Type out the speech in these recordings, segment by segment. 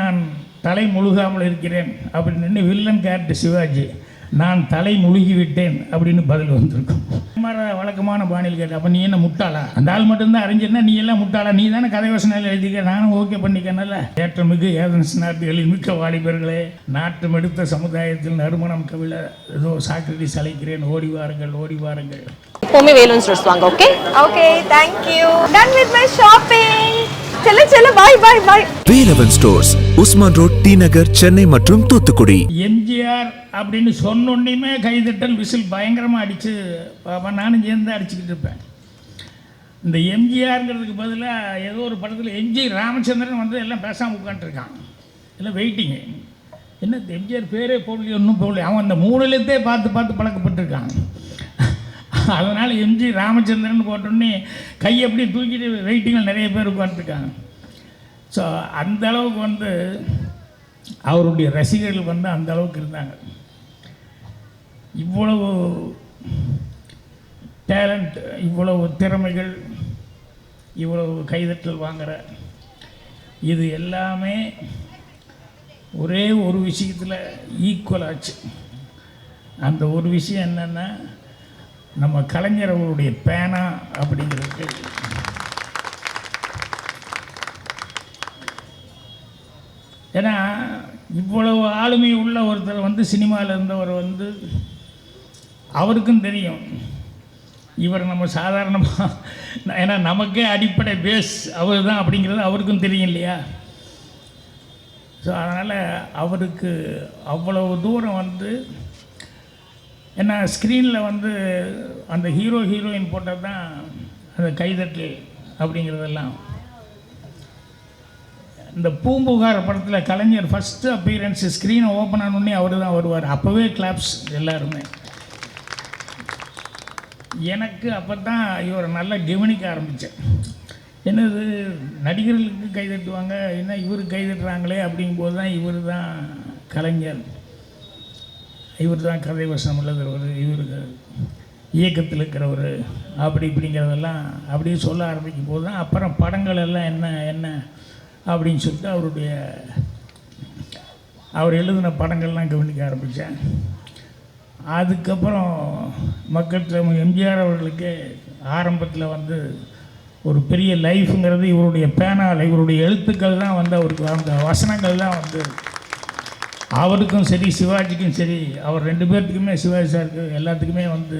நான் தலை முழுகாமல் இருக்கிறேன் அப்படின்னு வில்லன் கேரக்டர் சிவாஜி நான் தலை முழுகி விட்டேன் அப்படின்னு பதில் வந்திருக்கும். மாதிரி வழக்கமான பாணியில் கேட்டு அப்போ நீ என்ன முட்டாளா? அந்த ஆள் மட்டும்தான் அறிஞர்னா நீ எல்லாம் முட்டாளா? நீ தானே கதை வசனம் எழுதிக்க? நானும் ஓகே பண்ணிக்கனால ஏற்றமிகு ஏதன்ஸ் நாட்டுகளில் மிக்க வாலிபர்களே நாட்டம் எடுத்த சமுதாயத்தில் நறுமணம் கவிழ ஏதோ சாக்கிரடி சளைக்கிறேன் ஓடி வாருங்கள் ஓடி வாருங்கள். எப்பவுமே வேலூன் ஸ்டோர்ஸ் வாங்க okay okay thank you ton with my shopping செல்ல செல்ல bye bye bye Velavan stores Usman road T Nagar Chennai மற்றும் தூத்துக்குடி. எம்ஜிஆர் அப்படின்னு சொன்னோன்னையுமே கைதட்டல் விசில் பயங்கரமாக அடித்து பாப்பா நானும் சேர்ந்து அடிச்சுக்கிட்டு இருப்பேன். இந்த எம்ஜிஆருங்கிறதுக்கு பதிலாக ஏதோ ஒரு படத்தில் எம்ஜி ராமச்சந்திரன் வந்து எல்லாம் பேசாமல் உட்காந்துருக்கான் எல்லாம் வெயிட்டிங்கு என்ன எம்ஜிஆர் பேரே போடலையே ஒன்றும் போடலையே. அவன் அந்த மூணுலேருந்தே பார்த்து பார்த்து பழக்கப்பட்டிருக்கான். அதனால் எம்ஜி ராமச்சந்திரன் போட்டோன்னே கை எப்படி தூக்கிட்டு ரைட்டிங்கில் நிறைய பேர் உட்காந்துருக்காங்க ஸோ அந்த அளவுக்கு வந்து அவருடைய ரசிகர்கள் வந்து அந்த அளவுக்கு இருந்தாங்க. இவ்வளவு டேலண்ட் இவ்வளவு திறமைகள் இவ்வளவு கைதட்டல் வாங்குற இது எல்லாமே ஒரே ஒரு விஷயத்தில் ஈக்குவல் ஆச்சு. அந்த ஒரு விஷயம் என்னென்னா நம்ம கலைஞர் அவருடைய பேனா அப்படிங்கிறது ஏன்னா இவ்வளவு ஆளுமை உள்ள ஒருத்தர் வந்து சினிமாவில் இருந்தவர் வந்து அவருக்கும் தெரியும். இவர் நம்ம சாதாரணமாக ஏன்னா நமக்கே அடிப்படை பேஸ் அவர் தான் அப்படிங்கிறது அவருக்கும் தெரியும் இல்லையா? ஸோ அதனால் அவருக்கு அவ்வளவு தூரம் வந்து ஏன்னா ஸ்க்ரீனில் வந்து அந்த ஹீரோ ஹீரோயின் போட்டது தான் அந்த கைதட்டு அப்படிங்கிறதெல்லாம். இந்த பூம்புகார் படத்தில் கலைஞர் ஃபஸ்ட்டு அப்பீரன்ஸ் ஸ்க்ரீனை ஓப்பன் ஆனோடனே அவர் தான் வருவார். அப்போவே கிளாப்ஸ் எல்லாருமே. எனக்கு அப்போ தான் இவரை நல்லா கவனிக்க ஆரம்பித்தேன் என்னது நடிகர்களுக்கு கை தட்டுவாங்க என்ன இவருக்கு கை தட்டுறாங்களே அப்படிங்கும்போது தான் இவர் தான் கலைஞர். இவர் தான் கதை வசனம் உள்ளவர் இவருக்கு இயக்கத்தில் இருக்கிறவர். அப்படி இப்படிங்கிறதெல்லாம் அப்படியே சொல்ல ஆரம்பிக்கும் போது தான் அப்புறம் படங்கள் எல்லாம் என்ன என்ன அப்படின்னு சொல்லிட்டு அவருடைய அவர் எழுதின படங்கள்லாம் கவனிக்க ஆரம்பித்தேன். அதுக்கப்புறம் மக்கள் எம்ஜிஆர் அவர்களுக்கு ஆரம்பத்தில் வந்து ஒரு பெரிய லைஃப்ங்கிறது இவருடைய பேனால் இவருடைய எழுத்துக்கள் தான் வந்து அவருக்கு அந்த வசனங்கள் தான் வந்து அவருக்கும் சரி சிவாஜிக்கும் சரி அவர் ரெண்டு பேர்த்துக்குமே சிவாஜி சாருக்கு எல்லாத்துக்குமே வந்து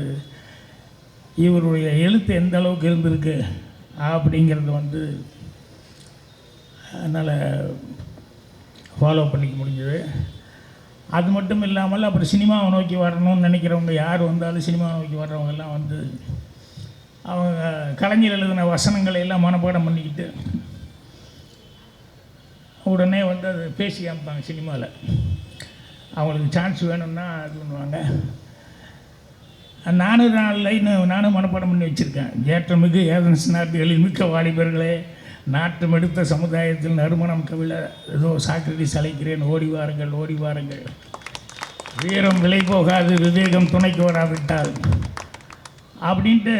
இவருடைய எழுத்து எந்த அளவுக்கு இருந்திருக்கு அப்படிங்கிறது வந்து அதனால் ஃபாலோ பண்ணிக்க முடிஞ்சது. அது மட்டும் இல்லாமல் அப்புறம் சினிமாவை நோக்கி வரணும்னு நினைக்கிறவங்க யார் வந்தாலும் சினிமாவை நோக்கி வர்றவங்க எல்லாம் வந்து அவங்க கலைஞர் எழுதின வசனங்களை எல்லாம் மனப்பாடம் பண்ணிக்கிட்டு உடனே வந்து அது பேசி காமிப்பாங்க சினிமாவில். அவங்களுக்கு சான்ஸ் வேணும்னா இது பண்ணுவாங்க. நானும் நாலு லைன் நானும் மனப்பாடம் பண்ணி வச்சுருக்கேன். ஏற்றமிகு ஏதன்ஸ் நாட்டுகளில் மிக்க வாலிபர்களே நாட்டம் எடுத்த சமுதாயத்தில் நறுமணம் கவிழ ஏதோ சாக்கிரடி சளைக்கிறேன் ஓடி வாருங்கள் ஓடி வாருங்கள். வீரம் விலை போகாது விவேகம் துணைக்கு வராவிட்டால். அப்படின்ட்டு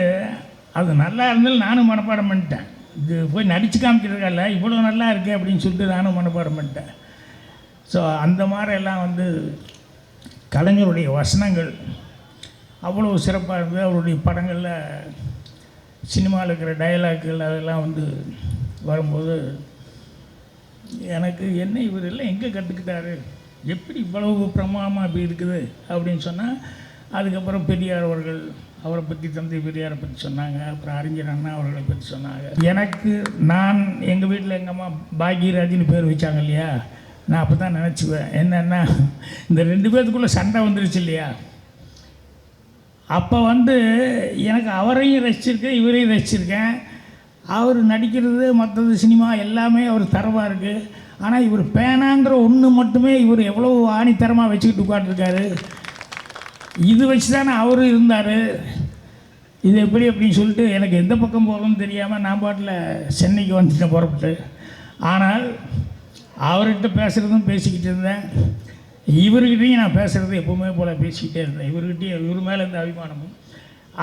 அது நல்லா இருந்தாலும் நானும் மனப்பாடம் பண்ணிட்டேன். இது போய் நடிச்சு காமிக்கிறதுக்கால இவ்வளோ நல்லா இருக்கே அப்படின்னு சொல்லிட்டு நானும் மனப்பாடம் பண்ணிட்டேன். ஸோ அந்த மாதிரியெல்லாம் வந்து கலைஞருடைய வசனங்கள் அவ்வளோ சிறப்பாக இருந்தது. அவருடைய படங்களில் சினிமாவில் இருக்கிற டயலாக்குகள் அதெல்லாம் வந்து வரும்போது எனக்கு என்ன இவர் எல்லாம் எங்கே கற்றுக்கிட்டாரு எப்படி இவ்வளவு பிரமாணமாக இப்படி இருக்குது? அப்படின்னு சொன்னால் அதுக்கப்புறம் பெரியார் அவர்கள் அவரை பற்றி தந்தை பெரியாரை பற்றி சொன்னாங்க. அப்புறம் அறிஞர் அண்ணா அவர்களை பற்றி சொன்னாங்க. எனக்கு நான் எங்கள் வீட்டில் எங்கள் அம்மா பாக்யராஜின்னு பேர் வச்சாங்க இல்லையா? நான் அப்போ தான் நினச்சிக்குவேன் என்னென்னா இந்த ரெண்டு பேர்த்துக்குள்ளே சண்டை வந்துருச்சு இல்லையா? அப்போ வந்து எனக்கு அவரையும் ரசிச்சிருக்கேன் இவரையும் ரசிச்சிருக்கேன். அவர் நடிக்கிறது மற்றது சினிமா எல்லாமே அவர் தரமாக இருக்குது ஆனால் இவர் பேனாங்கிற ஒன்று மட்டுமே இவர் எவ்வளோ ஆணித்தரமாக வச்சுக்கிட்டு உட்காந்துருக்காரு இது வச்சு தானே அவரும் இருந்தார். இது எப்படி அப்படின்னு சொல்லிட்டு எனக்கு எந்த பக்கம் போகணும்னு தெரியாமல் நான் பாட்டில் சென்னைக்கு வந்துட்டேன் புறப்பட்டு. ஆனால் அவர்கிட்ட பேசுகிறதும் பேசிக்கிட்டு இருந்தேன். இவர்கிட்டையும் நான் பேசுகிறது எப்போவுமே போல் பேசிக்கிட்டே இருந்தேன். இவர்கிட்டையும் இவர் மேலே இருந்த அபிமானமும்.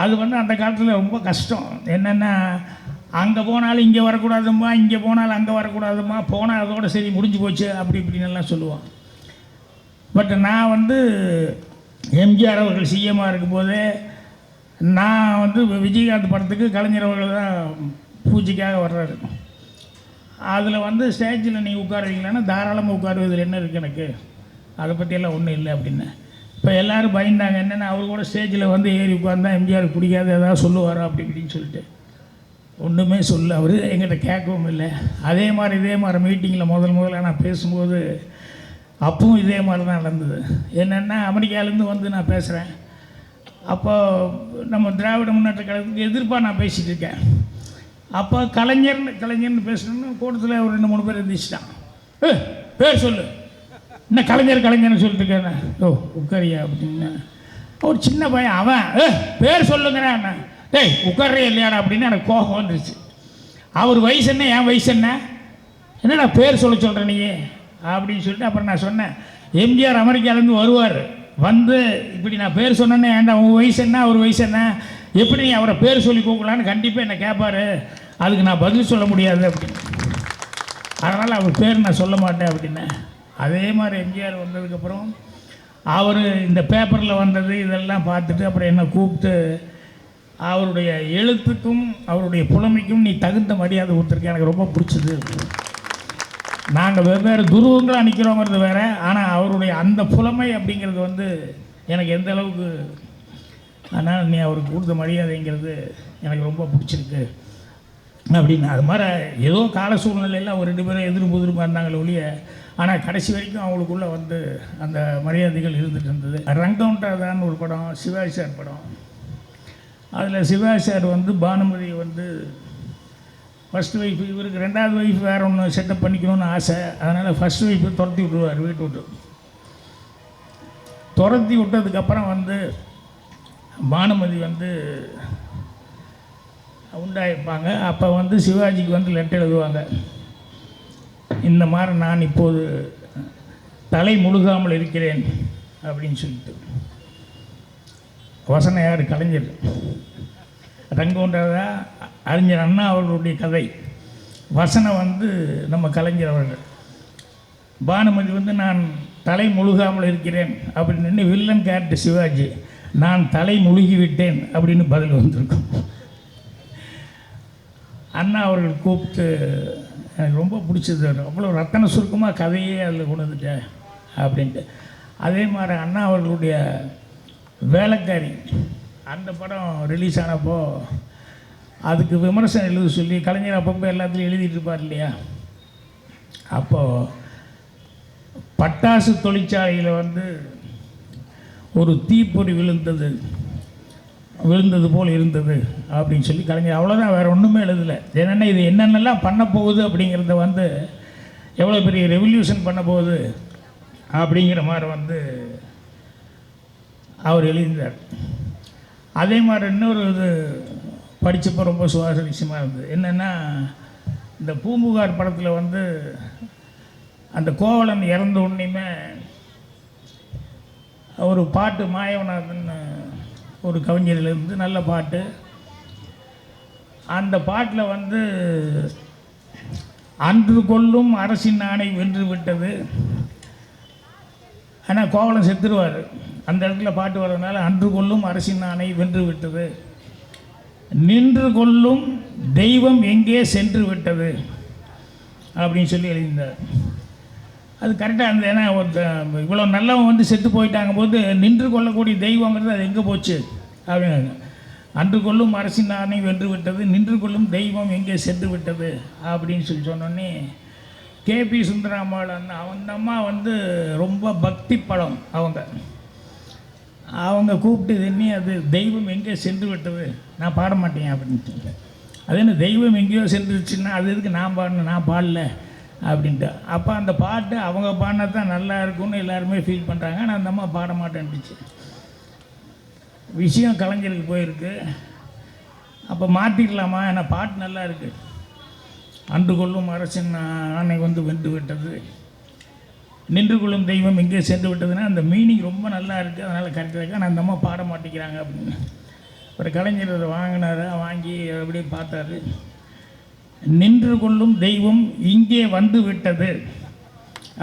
அது வந்து அந்த காலத்தில் ரொம்ப கஷ்டம். என்னென்னா அங்கே போனாலும் இங்கே வரக்கூடாதும்மா இங்கே போனாலும் அங்கே வரக்கூடாதும்மா போனால் அதோட சரி முடிஞ்சு போச்சு அப்படி இப்படின்னு எல்லாம் சொல்லுவான் பட் நான் வந்து எம்ஜிஆர் அவர்கள் சிஎம்மாக இருக்கும்போதே நான் வந்து விஜயகாந்த் படத்துக்கு கலைஞர் அவர்கள் தான் பூஜைக்காக வர்றாரு. அதில் வந்து ஸ்டேஜில் நீங்கள் உட்காருவீங்களான்னா தாராளமாக உட்காருவதில் என்ன இருக்குது எனக்கு? அதை பற்றியெல்லாம் ஒன்றும் இல்லை அப்படின்னு. இப்போ எல்லோரும் பயந்தாங்க என்னென்னா அவர் கூட ஸ்டேஜில் வந்து ஏறி உட்கார்ந்தா எம்ஜிஆர் பிடிக்காது ஏதாவது சொல்லுவாரோ அப்படி இப்படின்னு சொல்லிட்டு. ஒன்றுமே சொல்ல அவர் எங்கிட்ட கேட்கவும் இல்லை. அதே மாதிரி இதே மாதிரி மீட்டிங்கில் முதல் முதல்ல நான் பேசும்போது அப்பவும் இதே மாதிரி தான் நடந்தது. என்னென்னா அமெரிக்காலேருந்து வந்து நான் பேசுகிறேன் அப்போ நம்ம திராவிட முன்னேற்ற கழகத்துக்கு எதிர்ப்பாக நான் பேசிகிட்டு இருக்கேன். அப்போ கலைஞர்னு கலைஞர்னு பேசணும்னு கூட்டத்தில் ஒரு ரெண்டு மூணு பேர் இருந்துச்சுட்டான் ஏ பேர் சொல்லு. என்ன கலைஞர் கலைஞர்னு சொல்லிட்டு இருக்கேன் ஓ உட்காரியா அப்படின்னு. ஒரு சின்ன பையன் அவன் ஏ பேர் சொல்லுங்கிறான் டேய் உட்கார்றே இல்லையாடா அப்படின்னு எனக்கு கோபம் வந்துருச்சு. அவர் வயசு என்ன என் வயசு என்ன? என்னடா பேர் சொல்ல சொல்கிறேன் நீ? அப்படின்னு சொல்லிட்டு அப்புறம் நான் சொன்னேன் எம்ஜிஆர் அமெரிக்காலேருந்து வருவார். வந்து இப்படி நான் பேர் சொன்னேன்னே ஏன்டா உன் வயசு என்ன அவர் வயசு என்ன? எப்படி நீ அவரை பேர் சொல்லி கூப்பிடலான்னு கண்டிப்பாக என்னை கேட்பாரு அதுக்கு நான் பதில் சொல்ல முடியாது அப்படின்னு. அதனால் அவர் பேர் நான் சொல்ல மாட்டேன் அப்படின்னேன் அதே மாதிரி எம்ஜிஆர் வந்ததுக்கப்புறம் அவர் இந்த பேப்பரில் வந்தது இதெல்லாம் பார்த்துட்டு அப்புறம் என்னை கூப்பிட்டு அவருடைய எழுத்துக்கும் அவருடைய புலமைக்கும் நீ தகுந்த மரியாதை கொடுத்துருக்க. எனக்கு ரொம்ப பிடிச்சது நாங்கள் வெவ்வேறு துருவங்களாக நிற்கிறோங்கிறது வேறு. ஆனால் அவருடைய அந்த புலமை அப்படிங்கிறது வந்து எனக்கு எந்த அளவுக்கு ஆனால் நீ அவருக்கு கொடுத்த மரியாதைங்கிறது எனக்கு ரொம்ப பிடிச்சிருக்கு. அப்படின்னு அது மாதிரி ஏதோ கால சூழ்நிலையில் அவங்க ரெண்டு பேரும் எதிரும் புதிருமா இருந்தாங்களே ஒழிய ஆனால் கடைசி வரைக்கும் அவங்களுக்குள்ளே வந்து அந்த மரியாதைகள் இருந்துட்டு இருந்தது. ரங்கவுண்டா ஒரு படம் சிவாஜி சார் படம். அதில் சிவாஜி சார் வந்து பானுமதி வந்து ஃபஸ்ட் ஒய்ஃப் இவருக்கு ரெண்டாவது ஒய்ஃப் வேறு ஒன்று செட்டப் பண்ணிக்கணும்னு ஆசை. அதனால் ஃபஸ்ட் ஒய்ஃபு துரத்தி விட்டுருவார் வீட்டு விட்டு. துரத்தி விட்டதுக்கப்புறம் வந்து பானுமதி வந்து உண்டாயிருப்பாங்க. அப்போ வந்து சிவாஜிக்கு வந்து லெட்டர் எழுதுவாங்க. இந்த மாதிரி நான் இப்போது தலை முழுகாமல் இருக்கிறேன் அப்படின்னு சொல்லிட்டு. வசனம் யார்? கலைஞர். ரங்கோன்றதா அறிஞர் அண்ணா அவர்களுடைய கதை. வசனம் வந்து நம்ம கலைஞர் அவர்கள். பானுமதி வந்து நான் தலை முழுகாமல் இருக்கிறேன் அப்படின்னு வில்லன் கேரக்டர் சிவாஜி. நான் தலை முழுகிவிட்டேன் அப்படின்னு பதில் வந்திருக்கும். அண்ணா அவர்கள் கூப்பிட்டு எனக்கு ரொம்ப பிடிச்சது. அவ்வளோ ரத்தன சுருக்கமாக கதையே அதில் கொண்டு வந்துட்டேன் அப்படின்ட்டு. அதே மாதிரி அண்ணா அவர்களுடைய வேலைக்காரி அந்த படம் ரிலீஸ் ஆனப்போ அதுக்கு விமர்சனம் எழுத சொல்லி கலைஞர் அப்பப்போ எல்லாத்துலையும் எழுதிட்டு இருப்பார் இல்லையா? அப்போது பட்டாசு தொழிற்சாலையில் வந்து ஒரு தீப்பொறி விழுந்தது விழுந்தது போல் இருந்தது அப்படின்னு சொல்லி கலைஞர் அவ்வளோதான் வேறு ஒன்றுமே எழுதலை. என்னென்ன இது என்னென்னலாம் பண்ண போகுது அப்படிங்கிறத வந்து எவ்வளோ பெரிய ரெவல்யூஷன் பண்ண போகுது அப்படிங்கிற மாதிரி வந்து அவர் எழுதினார் அதே மாதிரி இன்னொரு இது படித்தப்போ ரொம்ப சுவாச விஷயமாக இருந்தது. என்னென்னா இந்த பூம்புகார் படத்தில் வந்து அந்த கோவலன் இறந்த உடனேயுமே ஒரு பாட்டு மாயவநாதன் ஒரு கவிஞரிலிருந்து நல்ல பாட்டு. அந்த பாட்டில் வந்து அன்று கொள்ளும் அரசின் ஆணை வென்று விட்டது. ஆனால் கோவலம் செத்துருவார். அந்த இடத்துல பாட்டு வர்றதுனால அன்று கொள்ளும் அரசின் ஆணை வென்று விட்டது. நின்று கொள்ளும் தெய்வம் எங்கே சென்று விட்டது? அப்படின்னு சொல்லி எழுதியிருந்தார். அது கரெக்டாக அந்த ஏன்னா இவ்வளோ நல்லவன் வந்து செத்து போயிட்டாங்க போது நின்று கொள்ளக்கூடிய தெய்வங்கிறது அது எங்கே போச்சு? அப்படின்னு. அன்று கொள்ளும் அரசின் ஆணை வென்று விட்டது நின்று கொள்ளும் தெய்வம் எங்கே சென்று விட்டது? அப்படின்னு சொல்லி சொன்னோன்னே கேபி பி. அந்த அவங்க அம்மா வந்து ரொம்ப பக்தி படம் அவங்க. அவங்க கூப்பிட்டு என்ன அது தெய்வம் எங்கே சென்று விட்டது? நான் பாட மாட்டேன் அப்படின்ட்டு அது என்ன தெய்வம் எங்கேயோ சென்றுச்சுன்னா அது எதுக்கு நான் பாடணும்? நான் பாடல. அப்படின்ட்டு. அப்போ அந்த பாட்டு அவங்க பாடினா தான் நல்லா இருக்கும்னு எல்லாருமே ஃபீல் பண்ணுறாங்க ஆனால் அந்த அம்மா பாட மாட்டேன்ட்டுச்சு விஷயம் கலைஞருக்கு போயிருக்கு. அப்போ மாற்றிடலாமா ஏன்னா பாட்டு நல்லா இருக்குது அன்று கொள்ளும் அரசின் ஆணை வந்து வென்று விட்டது. நின்று கொள்ளும் தெய்வம் எங்கே சென்று விட்டதுன்னா அந்த மீனிங் ரொம்ப நல்லா இருக்குது அதனால் கரெக்டாக இருக்கு. ஆனால் அந்த அம்மா பாட மாட்டேங்கிறாங்க அப்படின்னு. ஒரு கலைஞர் அதை வாங்கினாரு. வாங்கி அப்படியே பார்த்தாரு. நின்று கொள்ளும் தெய்வம் இங்கே வந்து விட்டது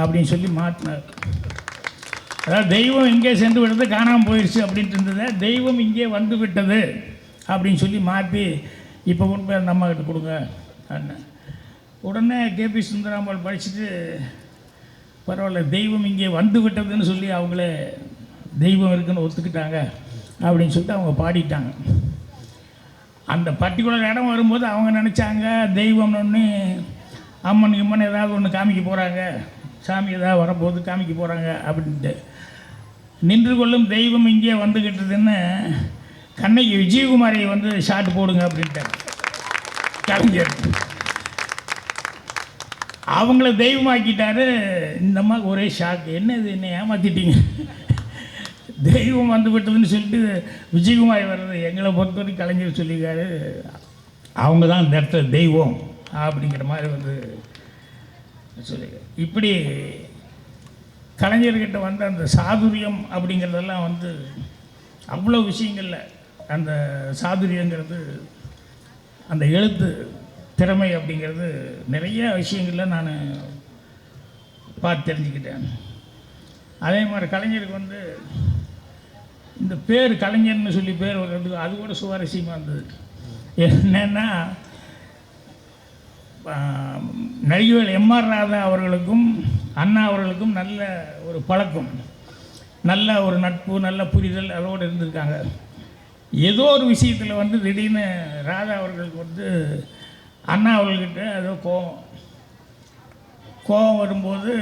அப்படின்னு சொல்லி மாற்றினார். அதாவது தெய்வம் எங்கே சென்று விட்டது காணாமல் போயிடுச்சு அப்படின்ட்டு இருந்தது தெய்வம் இங்கே வந்து விட்டது அப்படின்னு சொல்லி மாற்றி இப்போ கொண்டு போய் அந்த அம்மா கிட்ட கொடுங்க அண்ணன் உடனே கேபி சுந்தராமல் படிச்சுட்டு பரவாயில்ல தெய்வம் இங்கே வந்து விட்டதுன்னு சொல்லி அவங்களே தெய்வம் இருக்குன்னு ஒத்துக்கிட்டாங்க அப்படின்னு சொல்லிட்டு அவங்க பாடிட்டாங்க. அந்த பர்டிகுலர் இடம் வரும்போது அவங்க நினச்சாங்க தெய்வம்னு ஒன்று அம்மன் இம்மன் ஏதாவது ஒன்று காமிக்க போகிறாங்க சாமி ஏதாவது வரும்போது காமிக்க போகிறாங்க அப்படின்ட்டு. நின்று கொள்ளும் தெய்வம் இங்கே வந்துக்கிட்டதுன்னு கண்ணகி விஜயகுமாரி வந்து ஷாட் போடுங்க அப்படின்ட்டு கலைஞர் அவங்கள தெய்வமாக்கிட்டாரு. இந்த ஒரே ஷாக் என்ன இது என்ன ஏமாற்றிட்டீங்க தெய்வம் வந்து விட்டதுன்னு சொல்லிட்டு விஜயகுமாரி வர்றது எங்களை பொறுத்த வரைக்கும் கலைஞர் சொல்லியிருக்காரு. அவங்க தான் இந்த இடத்துல தெய்வம். அப்படிங்கிற மாதிரி வந்து சொல்லி இப்படி கலைஞர்கிட்ட வந்த அந்த சாதுரியம் அப்படிங்கிறதெல்லாம் வந்து அவ்வளோ விஷயங்கள்ல அந்த சாதுரியங்கிறது அந்த எழுத்து திறமை அப்படிங்கிறது நிறைய விஷயங்கள்ல நான் பார்த்து தெரிஞ்சுக்கிட்டேன். அதே மாதிரி கலைஞருக்கு வந்து இந்த பேர் கலைஞர்னு சொல்லி பேர் வர்றதுக்கு அது கூட சுவாரஸ்யமாக இருந்தது. என்னென்னா ஆஹ், நடிகவேல் எம்ஆர் ராதா அவர்களுக்கும் அண்ணா அவர்களுக்கும் நல்ல ஒரு பழக்கம். நல்ல ஒரு நட்பு நல்ல புரிதல் அதோடு இருந்திருக்காங்க. ஏதோ ஒரு விஷயத்தில் வந்து திடீர்னு ராதா அவர்களுக்கு வந்து அண்ணா அவர்கள்கிட்ட ஏதோ கோபம் கோபம் வரும்போது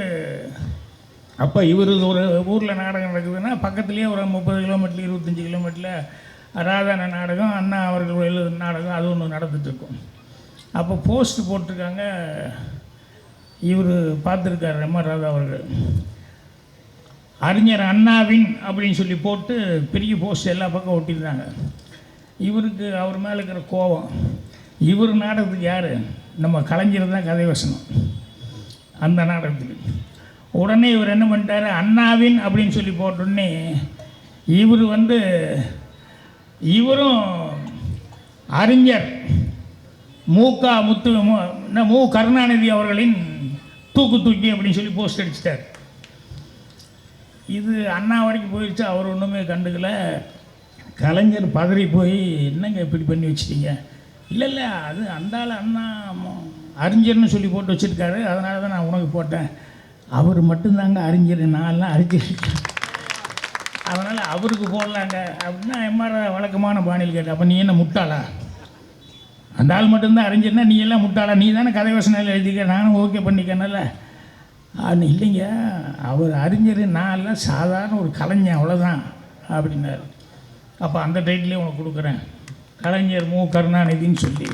அப்போ இவர் ஒரு ஊரில் நாடகம் நடக்குதுன்னா பக்கத்துலேயே ஒரு முப்பது கிலோமீட்டர் இருபத்தஞ்சி கிலோமீட்டரில் ராதான நாடகம் அண்ணா அவர்கள் எழுதுன நாடகம் அது ஒன்று நடந்துட்டுருக்கும் அப்போ போஸ்ட் போட்டிருக்காங்க இவர் பார்த்துருக்காரு எம் ஆர் ராதா அவர்கள். அறிஞர் அண்ணாவின் அப்படின்னு சொல்லி போட்டு பெரிய போஸ்ட் எல்லா பக்கம் ஒட்டியிருந்தாங்க. இவருக்கு அவர் மேலே இருக்கிற கோபம். இவர் நாடகத்துக்கு யார்? நம்ம கலைஞர் தான் கதை வசனம். அந்த நாடகத்துக்கு. உடனே இவர் என்ன பண்ணிட்டார்? அண்ணாவின் அப்படின்னு சொல்லி போட்டோடனே இவர் வந்து இவரும் அறிஞர் மூகா முத்து மு என்ன, மு கருணாநிதி அவர்களின் தூக்கு தூக்கி அப்படின்னு சொல்லி போஸ்ட் அடிச்சிட்டார். இது அண்ணா வரைக்கும் போயிடுச்சு அவர் ஒன்றுமே கண்டுக்கல. கலைஞர் பதறி போய் என்னங்க இப்படி பண்ணி வச்சிட்டீங்க? இல்லை இல்லை அது அந்த அண்ணா அறிஞர்னு சொல்லி போட்டு வச்சுருக்காரு. அதனால தான் நான் உனக்கு போட்டேன். அவர் மட்டும்தாங்க அறிஞர் நான்லாம் அறிஞர். அதனால் அவருக்கு போடலாங்க. அப்படின்னா எம்ஆர் வழக்கமான பாணியில் கேட்டேன் அப்போ நீ என்ன முட்டாளா? அந்த ஆள் மட்டும்தான் அறிஞர்னா நீ எல்லாம் முட்டாளா? நீ தானே கதை வசனம் எழுதிக்க? நானும் ஓகே பண்ணிக்கனால அப்படின்னு இல்லைங்க. அவர் அறிஞர் நான் எல்லாம் சாதாரண ஒரு கலைஞன் அவ்வளோதான் அப்படின்னாரு. அப்போ அந்த டைட்டிலே உனக்கு கொடுக்குறேன். கலைஞர் மு. கருணாநிதின்னு சொல்லி.